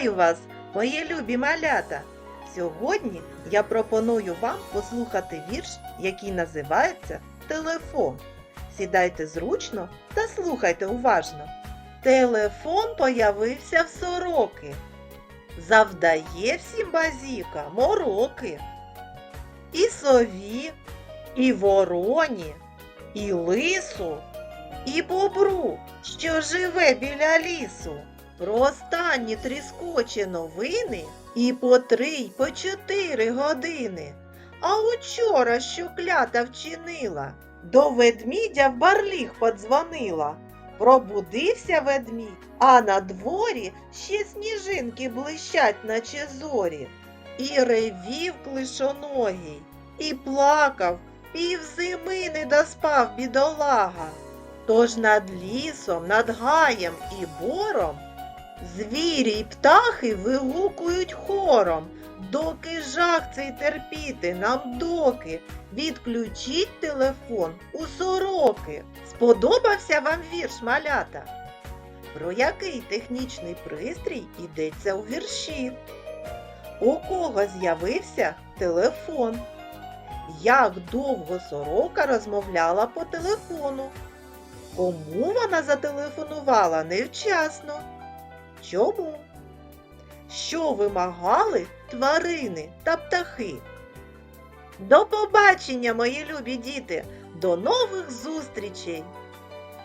Вітаю вас, мої любі малята! Сьогодні я пропоную вам послухати вірш, який називається Телефон. Сідайте зручно та слухайте уважно. Телефон появився в сороки. Завдає всім базіка мороки. І сові, і вороні, і лису, і бобру, що живе біля лісу. Про останні тріскочі новини і по три, й по чотири години. А учора що клята вчинила, до ведмідя в барліг подзвонила. Пробудився ведмідь, а на дворі ще сніжинки блищать, наче зорі. І ревів клишоногий, і плакав, півзими не доспав бідолага. Тож над лісом, над гаєм і бором звірі й птахи вигукують хором. Доки жах цей терпіти, нам доки. Відключіть телефон у сороки. Сподобався вам вірш малята? Про який технічний пристрій йдеться у вірші? У кого з'явився телефон? Як довго сорока розмовляла по телефону? Кому вона зателефонувала невчасно? Чому? Що вимагали тварини та птахи? До побачення, мої любі діти! До нових зустрічей!